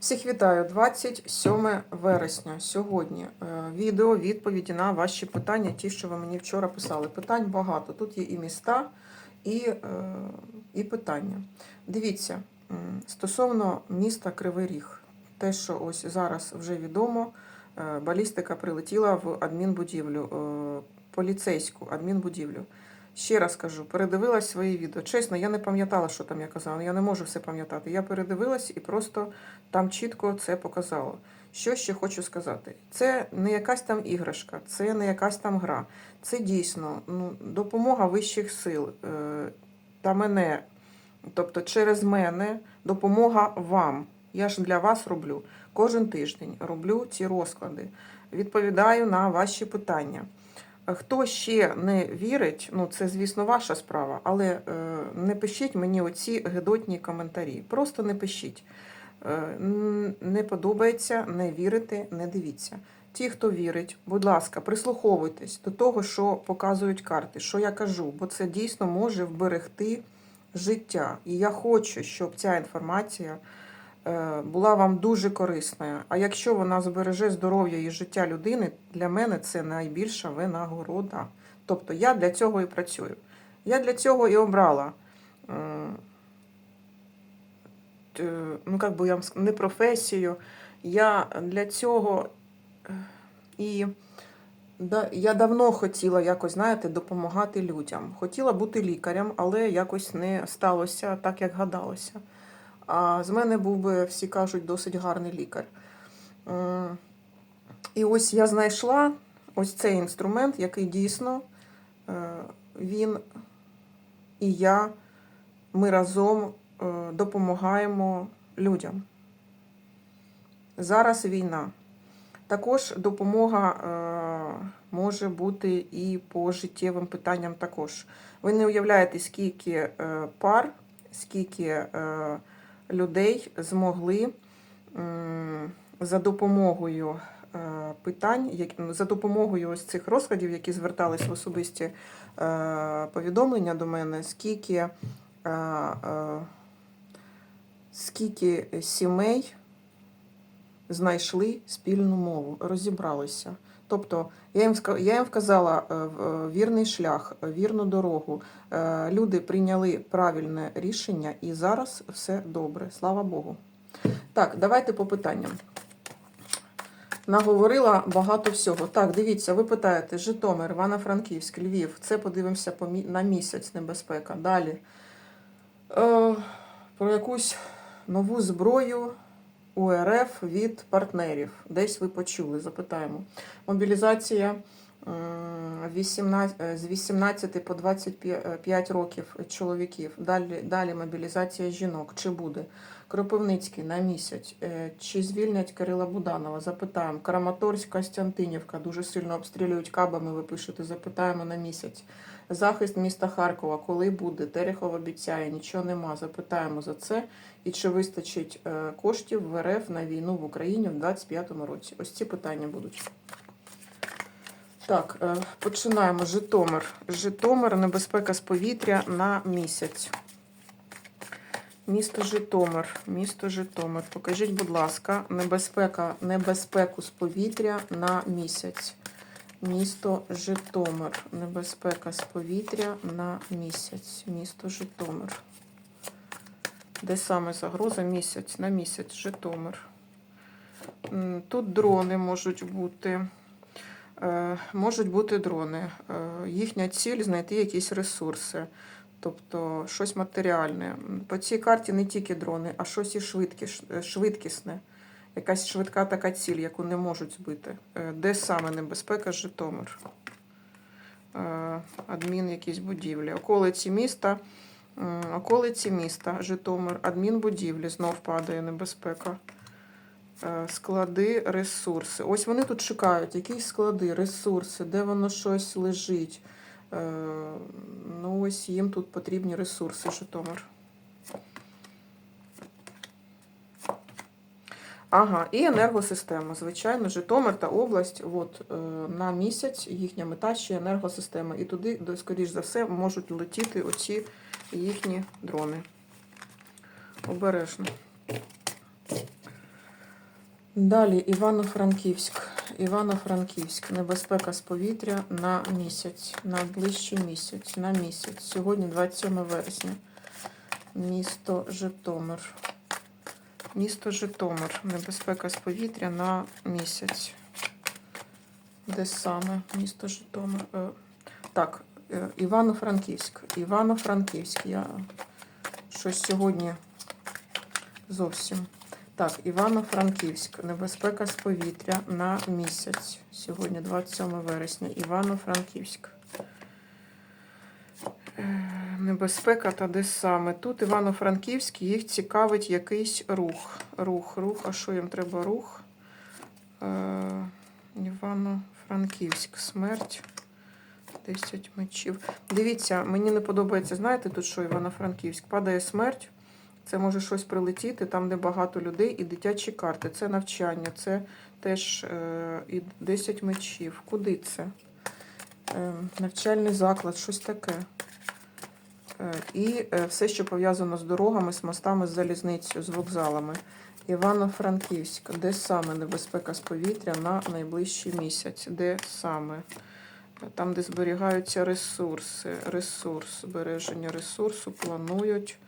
Всіх вітаю 27 вересня. Сьогодні е, відео відповіді на ваші питання, ті, що ви мені вчора писали. Питань багато. Тут є і міста, і, е, і питання. Дивіться, стосовно міста Кривий Ріг, те, що ось зараз вже відомо, е, балістика прилетіла в адмінбудівлю, поліцейську адмінбудівлю. Ще раз кажу, передивилась свої відео. Чесно, я не пам'ятала, що там я казала. Я не можу все пам'ятати. Я передивилась і просто там чітко це показало. Що ще хочу сказати? Це не якась там іграшка, це не якась там гра. Це дійсно ну, допомога вищих сил е, та мене, тобто через мене, допомога вам. Я ж для вас роблю кожен тиждень роблю ці розклади, відповідаю на ваші питання. Хто ще не вірить, ну це, звісно, ваша справа, але е, не пишіть мені оці гидотні коментарі. Просто не пишіть. Е, не подобається, не вірите, не дивіться. Ті, хто вірить, будь ласка, прислуховуйтесь до того, що показують карти, що я кажу, бо це дійсно може вберегти життя. І я хочу, щоб ця інформація була вам дуже корисною. А якщо вона збереже здоров'я і життя людини, для мене це найбільша винагорода. Тобто я для цього і працюю. Я для цього і обрала. е, Ну, як би я вам ск- не професію. Я для цього е, і я давно хотіла якось, знаєте, допомагати людям. Хотіла бути лікарем, але якось не сталося так, як гадалося. А з мене був би, всі кажуть, досить гарний лікар. І ось я знайшла ось цей інструмент, який дійсно е, він і я, ми разом е, допомагаємо людям. Зараз війна. Також допомога е, може бути і по життєвим питанням також. Ви не уявляєте, скільки пар, скільки людей змогли за допомогою е, питань, за допомогою ось цих розкладів, які звертались в особисті е, повідомлення до мене, скільки, е, скільки сімей знайшли спільну мову, розібралися. Тобто я їм я їм вказала е, е, вірний шлях, е, вірну дорогу. Люди прийняли правильне рішення, і зараз все добре. Слава Богу. Так, давайте по питанням. Наговорила багато всього. Так, дивіться, ви питаєте: Житомир, Івано-Франківськ, Львів. Це подивимося на місяць небезпека. Далі. Е, про якусь нову зброю УРФ від партнерів. Десь ви почули, запитаємо. Мобілізація 18, е, з 18 по 25 років чоловіків. Далі, далі мобілізація жінок. Чи буде? Кропивницький на місяць. Е, Чи звільнять Кирила Буданова? Запитаємо. Краматорськ, Костянтинівка. Дуже сильно обстрілюють кабами, ви пишете. Запитаємо на місяць. Захист міста Харкова. Коли буде? Терехов обіцяє, нічого нема. Запитаємо за це. І чи вистачить е, коштів в РФ на війну в Україні в 2025 році? Ось ці питання будуть. Так, е, починаємо. Житомир. Житомир, небезпека з повітря на місяць. Місто Житомир. Місто Житомир. Покажіть, будь ласка, небезпека, небезпеку з повітря на місяць. Місто Житомир. Небезпека з повітря на місяць. Місто Житомир. Де саме загроза? Місяць на місяць Житомир. Тут дрони можуть бути. Е, Можуть бути дрони. Е, Їхня ціль знайти якісь ресурси, тобто щось матеріальне. По цій карті не тільки дрони, а щось і швидкісне. Якась швидка така ціль, яку не можуть збити. Е, Де саме небезпека Житомир? Е, Адмін якісь будівлі. Околиці міста. Околиці міста, Житомир, адмінбудівлі, знов падає небезпека. Е, Склади, ресурси. Ось вони тут шукають, якісь склади, ресурси, де воно щось лежить. Ну, ось їм тут потрібні ресурси, Житомир. Ага, і енергосистема. Звичайно, Житомир та область от, е, на місяць їхня мета ще енергосистема. І туди, скоріш за все, можуть летіти оці їхні дрони. Обережно. Далі Івано-Франківськ. Івано-Франківськ. Небезпека з повітря на місяць, на ближчий місяць, на місяць. Сьогодні 27 вересня. Місто Житомир. Місто Житомир. Небезпека з повітря на місяць. Де саме? Місто Житомир. Е, Так, е, Івано-Франківськ. Івано-Франківськ. Я щось сьогодні зовсім. Так, Івано-Франківськ. Небезпека з повітря на місяць. Сьогодні 27 вересня. Івано-Франківськ. Небезпека та де саме. Тут Івано-Франківськ, їх цікавить якийсь рух. Рух, рух. А що їм треба рух? Е, Івано-Франківськ. Смерть. 10 мечів. Дивіться, мені не подобається, знаєте, тут що Івано-Франківськ? Падає смерть. Це може щось прилетіти, там, де багато людей, і дитячі карти. Це навчання, це теж е, і 10 мечів. Куди це? Е, навчальний заклад, щось таке. Е, і е, все, що пов'язано з дорогами, з мостами, з залізницею, з вокзалами. Івано-Франківськ. Де саме небезпека з повітря на найближчий місяць? Де саме? Там, де зберігаються ресурси, ресурс, збереження ресурсу, планують.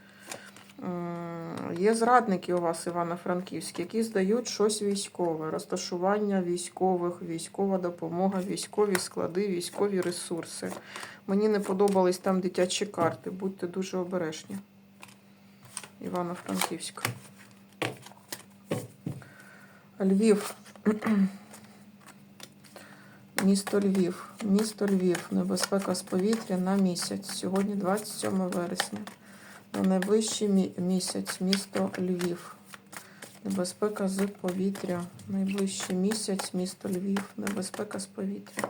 Є зрадники у вас, Івано-Франківські, які здають щось військове, розташування військових, військова допомога, військові склади, військові ресурси. Мені не подобались там дитячі карти. Будьте дуже обережні. Івано-Франківськ. Львів. Місто Львів. Місто Львів. Небезпека з повітря на місяць. Сьогодні 27 вересня. На найближчий місяць. Місто Львів. Небезпека з повітря. Найближчий місяць. Місто Львів. Небезпека з повітря.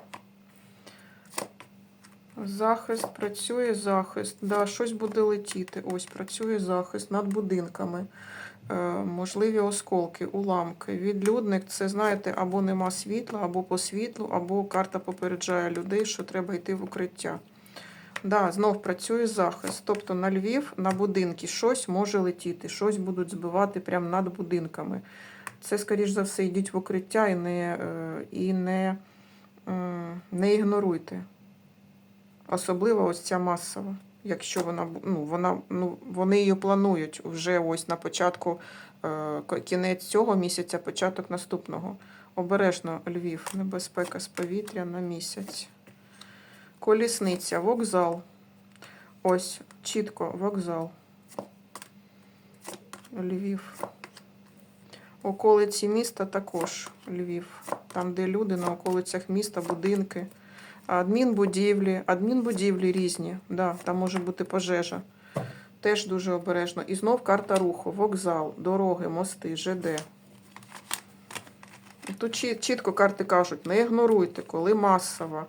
Захист, працює захист. Да, щось буде летіти. Ось працює захист над будинками. Е, можливі осколки, уламки. Відлюдник це, знаєте, або нема світла, або по світлу, або карта попереджає людей, що треба йти в укриття. Да, знов працює захист. Тобто на Львів, на будинки щось може летіти, щось будуть збивати прямо над будинками. Це, скоріш за все, йдіть в укриття і не, е, і не, не ігноруйте. Особливо ось ця масова. Якщо вона ну, вона ну вони її планують вже ось на початку е, кінець цього місяця, початок наступного. Обережно Львів, небезпека з повітря на місяць. Колісниця, вокзал. Ось чітко вокзал. Львів. Околиці міста також Львів. Там, де люди на околицях міста, будинки. Адмінбудівлі, адмінбудівлі різні. Да, там може бути пожежа. Теж дуже обережно. І знов карта руху, вокзал, дороги, мости, ЖД. Тут чітко карти кажуть, не ігноруйте, коли масово.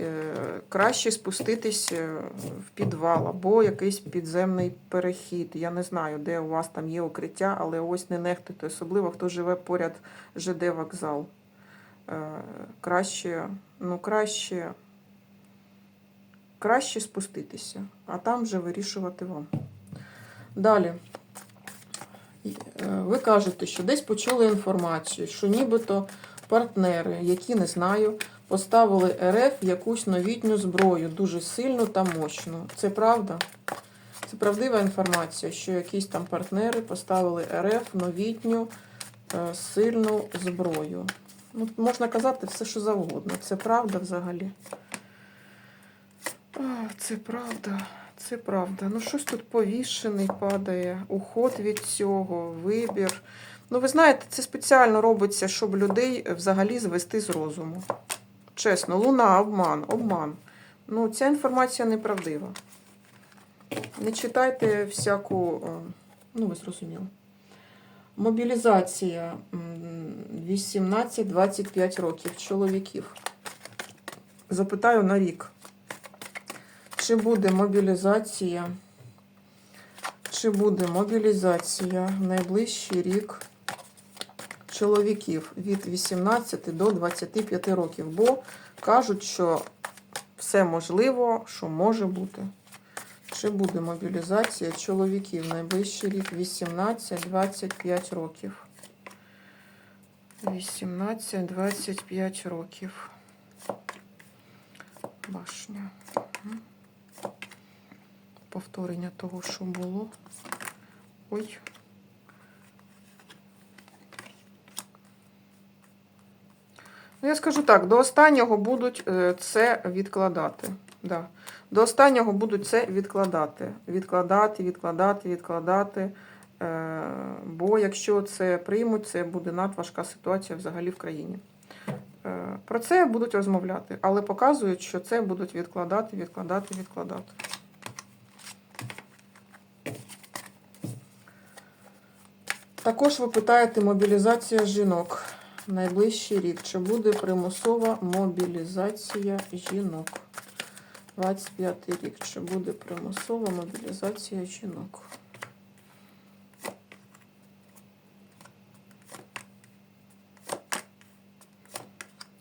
Е, Краще спуститись е, в підвал або якийсь підземний перехід. Я не знаю, де у вас там є укриття, але ось не нехтуйте, особливо хто живе поряд ЖД вокзал. Е, Краще, ну краще, краще спуститися, а там вже вирішувати вам. Далі. Ви кажете, що десь почули інформацію, що нібито партнери, які не знаю, поставили РФ якусь новітню зброю, дуже сильну та мощну. Це правда? Це правдива інформація, що якісь там партнери поставили РФ новітню е, сильну зброю. Ну, можна казати все, що завгодно. Це правда взагалі. А, це правда. Це правда. Ну, щось тут повішений падає, уход від цього, вибір. Ну, ви знаєте, це спеціально робиться, щоб людей взагалі звести з розуму. Чесно, луна, обман, обман. Ну, ця інформація неправдива. Не читайте всяку, е, ну, ви зрозуміли. Мобілізація 18-25 років чоловіків. Запитаю на рік. Чи буде мобілізація? Чи буде мобілізація в найближчий рік чоловіків від 18 до 25 років? Бо кажуть, що все можливо, що може бути. Чи буде мобілізація чоловіків найближчий рік 18-25 років? 18-25 років. Башня. Повторення того, що було. Ой. Я скажу так, до останнього будуть е, це відкладати. Да. До останнього будуть це відкладати. Відкладати, відкладати, відкладати. Е, Бо якщо це приймуть, це буде надважка ситуація взагалі в країні. Е, Про це будуть розмовляти, але показують, що це будуть відкладати, відкладати, відкладати. Також ви питаєте мобілізація жінок. Найближчий рік. Чи буде примусова мобілізація жінок? 25 рік. Чи буде примусова мобілізація жінок?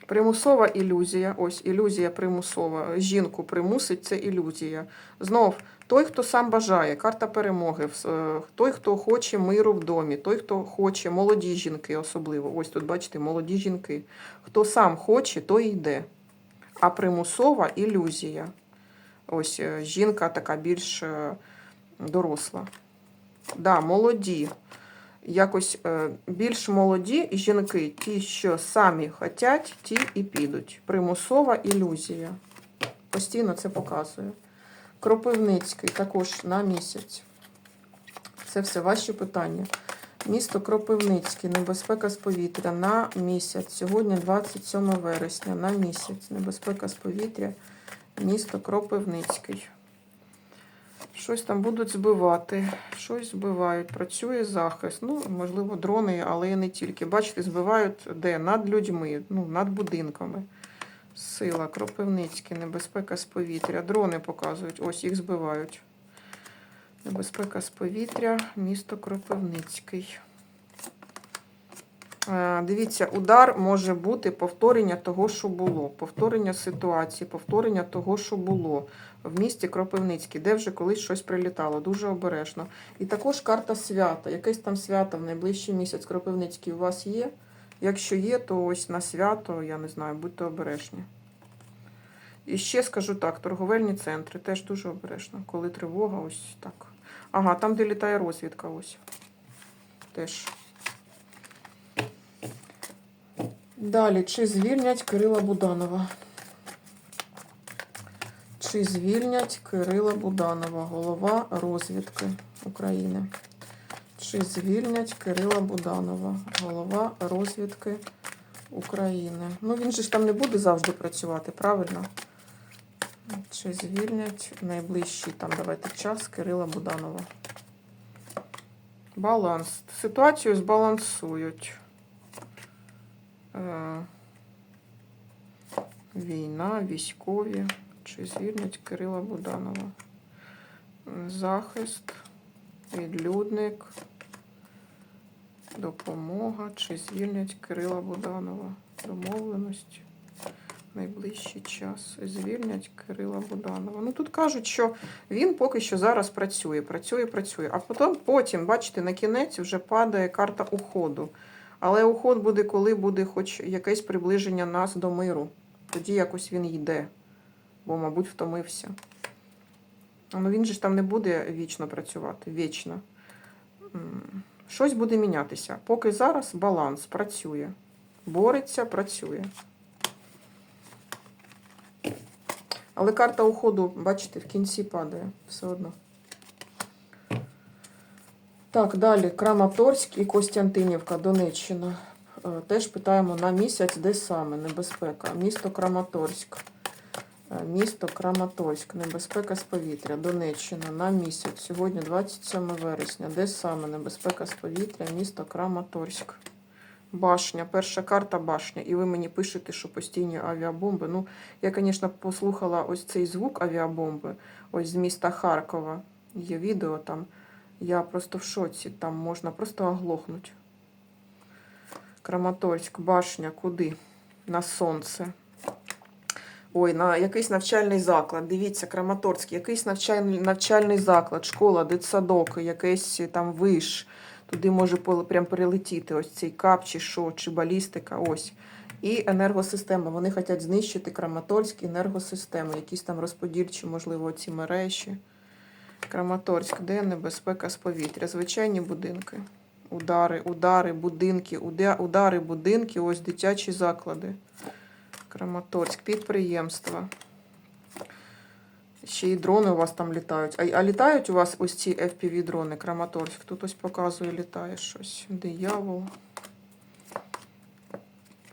Примусова ілюзія. Ось ілюзія примусова. Жінку примусить це ілюзія. Знов, той, хто сам бажає, карта перемоги, е, той, хто хоче миру в домі, той, хто хоче, молоді жінки особливо. Ось тут бачите, молоді жінки. Хто сам хоче, той йде. А примусова ілюзія. Ось е, жінка така більш е, доросла. Да, молоді. Якось е, більш молоді жінки, ті, що самі хочуть, ті і підуть. Примусова ілюзія. Постійно це показує. Кропивницький також на місяць. Це все ваші питання. Місто Кропивницький, небезпека з повітря на місяць. Сьогодні 27 вересня на місяць. Небезпека з повітря, місто Кропивницький. Щось там будуть збивати, щось збивають. Працює захист. Ну, можливо, дрони, але і не тільки. Бачите, збивають де? Над людьми, ну, над будинками. Сила, Кропивницький, небезпека з повітря. Дрони показують. Ось їх збивають. Небезпека з повітря, місто Кропивницький. Е, Дивіться, удар може бути повторення того, що було. Повторення ситуації, повторення того, що було в місті Кропивницький, де вже колись щось прилітало. Дуже обережно. І також карта свята. Якесь там свято в найближчий місяць Кропивницький у вас є. Якщо є, то ось на свято, я не знаю, будьте обережні. І ще скажу так: торговельні центри теж дуже обережно. Коли тривога, ось так. Ага, там, де літає розвідка, ось. Теж. Далі, чи звільнять Кирила Буданова? Чи звільнять Кирила Буданова, голова розвідки України? Чи звільнять Кирила Буданова, голова розвідки України? Ну, він же ж там не буде завжди працювати, правильно? Чи звільнять найближчий там давайте час Кирила Буданова? Баланс. Ситуацію збалансують. Е, Війна, військові. Чи звільнять Кирила Буданова? Захист, відлюдник, допомога. Чи звільнять Кирила Буданова? Домовленості. Найближчий час. Звільнять Кирила Буданова. Ну тут кажуть, що він поки що зараз працює, працює, працює. А потім, потім, бачите, на кінець вже падає карта уходу. Але уход буде, коли буде хоч якесь приближення нас до миру. Тоді якось він йде, бо, мабуть, втомився. Ну він же ж там не буде вічно працювати, вічно. Щось буде мінятися. Поки зараз баланс працює. Бореться, працює. Але карта уходу, бачите, в кінці падає все одно. Так, далі Краматорськ і Костянтинівка, Донеччина. Е, Теж питаємо на місяць, де саме небезпека. Місто Краматорськ. Е, Місто Краматорськ, небезпека з повітря, Донеччина на місяць. Сьогодні 27 вересня. Де саме небезпека з повітря, місто Краматорськ. Башня, перша карта башня. І ви мені пишете, що постійні авіабомби. Ну, я, звісно, послухала ось цей звук авіабомби, ось з міста Харкова. Є відео там. Я просто в шоці, там можна просто оглохнути. Краматорськ, башня, куди? На сонце. Ой, на якийсь навчальний заклад. Дивіться, Краматорськ, якийсь навчальний, навчальний заклад, школа, дитсадок, якийсь там виш. Туди може прям перелетіти ось цей кап, чи що, чи балістика. Ось. І енергосистема. Вони хочуть знищити Краматорськ, енергосистеми, якісь там розподільчі, можливо, ці мережі. Краматорськ, де небезпека з повітря. Звичайні будинки. Удари, удари, будинки, удари, будинки, ось дитячі заклади. Краматорськ, підприємства. Ще й дрони у вас там літають. А, а літають у вас ось ці FPV-дрони, Краматорськ. Тут ось показує, літає щось. Диявол.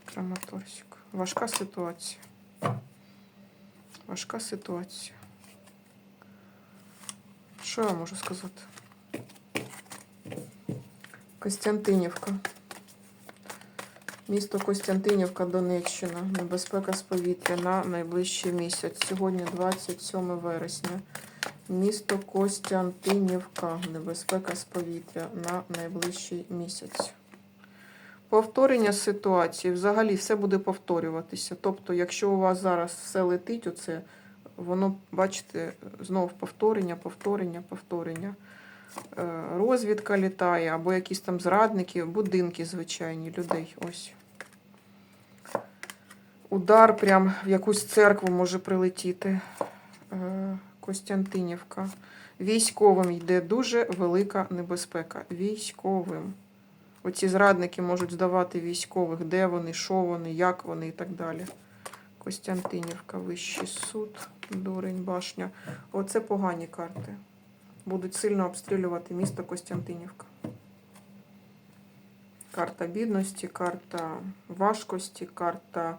Краматорськ. Важка ситуація. Важка ситуація. Що я можу сказати? Костянтинівка. Місто Костянтинівка, Донеччина. Небезпека з повітря на найближчий місяць. Сьогодні 27 вересня. Місто Костянтинівка. Небезпека з повітря на найближчий місяць. Повторення ситуації. Взагалі все буде повторюватися. Тобто, якщо у вас зараз все летить, оце, воно, бачите, знов повторення, повторення, повторення. Е, Розвідка літає, або якісь там зрадники, будинки звичайні людей. Ось. Удар прям в якусь церкву може прилетіти. Е, Костянтинівка. Військовим йде дуже велика небезпека. Військовим. Оці зрадники можуть здавати військових, де вони, що вони, як вони і так далі. Костянтинівка, Вищий суд, Дурень, Башня. Оце погані карти. Будуть сильно обстрілювати місто Костянтинівка. Карта бідності, карта важкості, карта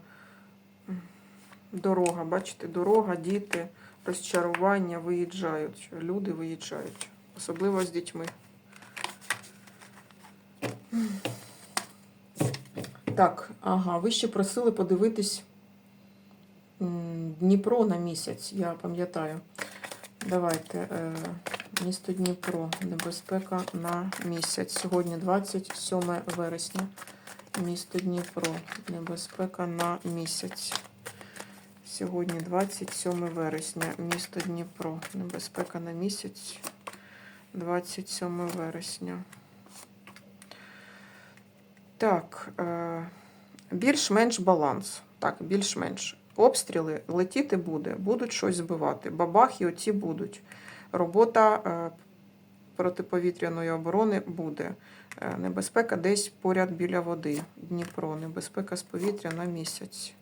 дорога. Бачите, дорога, діти, розчарування виїжджають. Люди виїжджають, особливо з дітьми. Так, ага, ви ще просили подивитись Дніпро на місяць, я пам'ятаю. Давайте. Е, місто Дніпро. Небезпека на місяць. Сьогодні 27 вересня. Місто Дніпро. Небезпека на місяць. Сьогодні 27 вересня. Місто Дніпро. Небезпека на місяць. 27 вересня. Так, е, більш-менш баланс. Так, більш-менш. Обстріли летіти буде, будуть щось збивати. Бабахи оці будуть. Робота е, протиповітряної оборони буде. Е, Небезпека десь поряд біля води. Дніпро. Небезпека з повітря на місяць.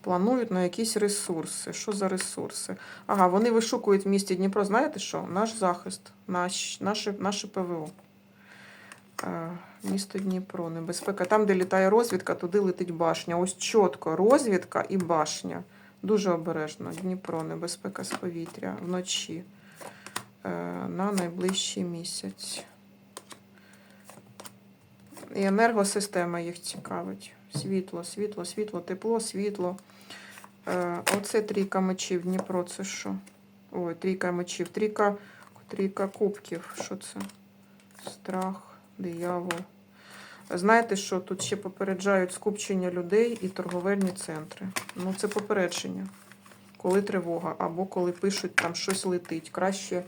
Планують на якісь ресурси. Що за ресурси? Ага, вони вишукують в місті Дніпро. Знаєте що? Наш захист, наш, наше, наше ПВО. Місто Дніпро, небезпека. Там, де літає розвідка, туди летить башня. Ось чітко розвідка і башня. Дуже обережно. Дніпро, небезпека з повітря вночі е, на найближчий місяць. І енергосистема їх цікавить. Світло, світло, світло, тепло, світло. Е, Оце трійка мечів. Дніпро, це що? Ой, трійка мечів. Трійка, трійка кубків. Що це? Страх, диявол. Знаєте, що тут ще попереджають скупчення людей і торговельні центри. Ну, це попередження. Коли тривога, або коли пишуть, там щось летить. Краще,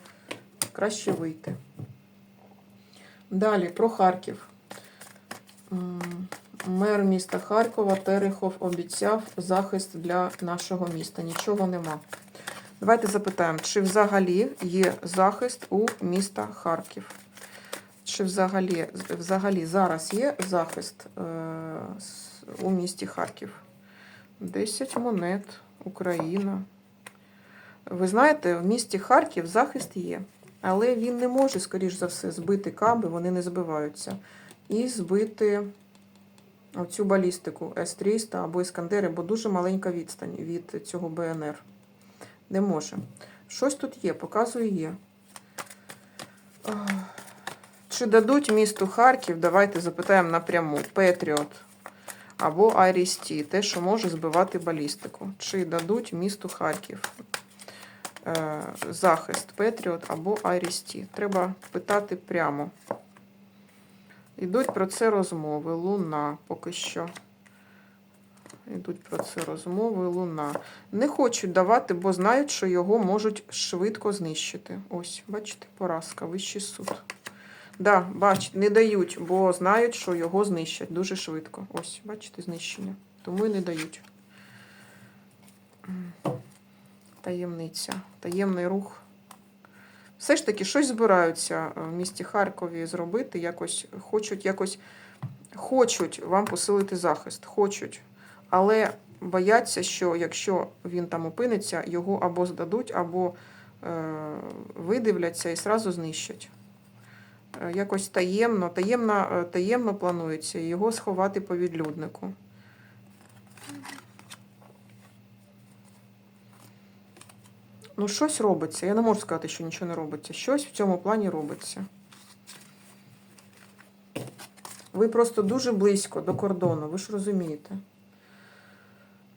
краще вийти. Далі про Харків. Мер міста Харкова Терехов обіцяв захист для нашого міста. Нічого нема. Давайте запитаємо, чи взагалі є захист у міста Харків? Чи взагалі, взагалі зараз є захист е, у місті Харків? 10 монет, Україна. Ви знаєте, в місті Харків захист є, але він не може, скоріш за все, збити каби, вони не збиваються. І збити оцю балістику С-300 або Іскандери, бо дуже маленька відстань від цього БНР. Не може. Щось тут є, показую є. Чи дадуть місту Харків, давайте запитаємо напряму, Петріот або Айрісті, те, що може збивати балістику. Чи дадуть місту Харків е, захист Петріот або Айрісті? Треба питати прямо. Йдуть про це розмови. Луна поки що. Йдуть про це розмови. Луна. Не хочуть давати, бо знають, що його можуть швидко знищити. Ось, бачите, поразка, вищий суд. Да, бач, не дають, бо знають, що його знищать дуже швидко. Ось, бачите, знищення. Тому і не дають. Таємниця, таємний рух. Все ж таки щось збираються е, в місті Харкові зробити, якось хочуть якось хочуть вам посилити захист, хочуть. Але бояться, що якщо він там опиниться, його або здадуть, або е, видивляться і сразу знищать. Е, Якось таємно, таємно, е, таємно планується його сховати по відлюднику. Ну, щось робиться. Я не можу сказати, що нічого не робиться. Щось в цьому плані робиться. Ви просто дуже близько до кордону, ви ж розумієте.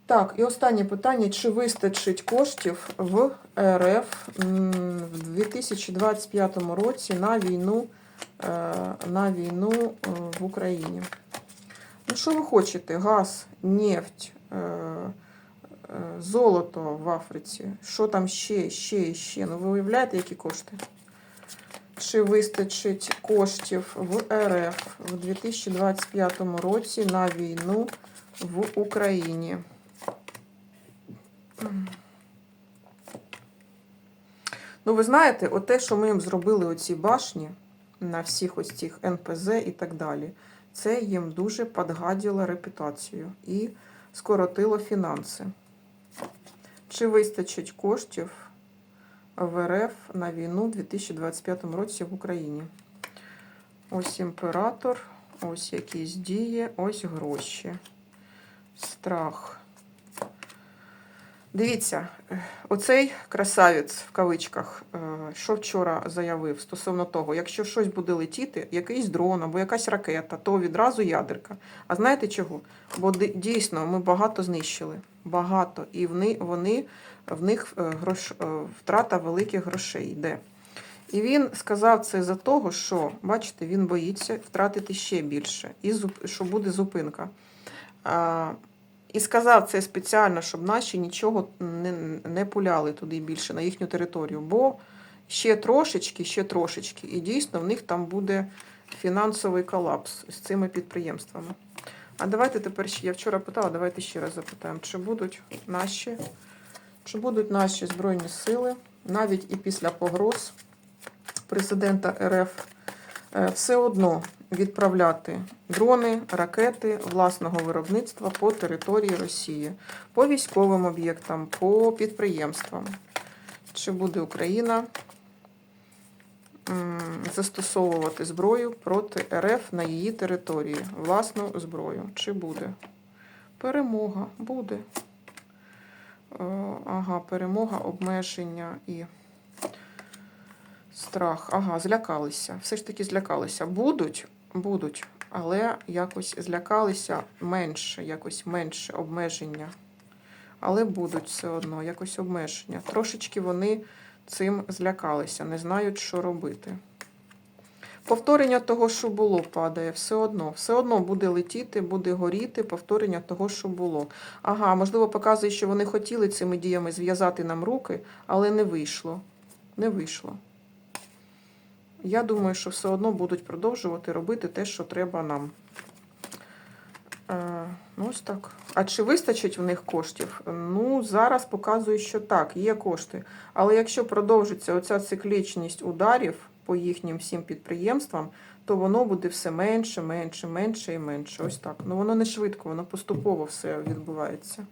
Так, і останнє питання: чи вистачить коштів в РФ в 2025 році на війну, на війну е, в Україні? Ну, що ви хочете? Газ, нефть, е, е, золото в Африці. Що там ще, ще ще? Ну, ви уявляєте, які кошти? Чи вистачить коштів в РФ в 2025 році на війну в Україні? Ну, ви знаєте, оте, що ми їм зробили оці башні на всіх ось цих НПЗ і так далі, це їм дуже подгадило репутацію і скоротило фінанси. Чи вистачить коштів в РФ на війну в 2025 році в Україні? Ось імператор, ось якісь дії, ось гроші. Страх. Дивіться, оцей красавець в кавичках, е, що вчора заявив стосовно того, якщо щось буде летіти, якийсь дрон або якась ракета, то відразу ядерка. А знаєте чого? Бо дійсно ми багато знищили. Багато. І вони, вони, в них е, грош, е, втрата великих грошей йде. І він сказав це за того, що, бачите, він боїться втратити ще більше, і що буде зупинка. І сказав це спеціально, щоб наші нічого не, не пуляли туди більше на їхню територію. Бо ще трошечки, ще трошечки, і дійсно в них там буде фінансовий колапс з цими підприємствами. А давайте тепер ще, я вчора питала, давайте ще раз запитаємо, чи будуть наші, чи будуть наші Збройні сили, навіть і після погроз президента РФ, е, все одно відправляти дрони, ракети власного виробництва по території Росії, по військовим об'єктам, по підприємствам. Чи буде Україна застосовувати зброю проти РФ на її території, власну зброю? Чи буде? Перемога буде. Е, Ага, перемога, обмеження і страх. Ага, злякалися. Все ж таки злякалися. Будуть, будуть, але якось злякалися менше, якось менше обмеження. Але будуть все одно, якось обмеження. Трошечки вони цим злякалися, не знають, що робити. Повторення того, що було, падає, все одно. Все одно буде летіти, буде горіти, повторення того, що було. Ага, можливо, показує, що вони хотіли цими діями зв'язати нам руки, але не вийшло. Не вийшло. Я думаю, що все одно будуть продовжувати робити те, що треба нам. Е, ну, ось так. А чи вистачить в них коштів? Ну, зараз показує, що так, є кошти. Але якщо продовжиться оця циклічність ударів по їхнім всім підприємствам, то воно буде все менше, менше, менше і менше. Ось так. Ну воно не швидко, воно поступово все відбувається.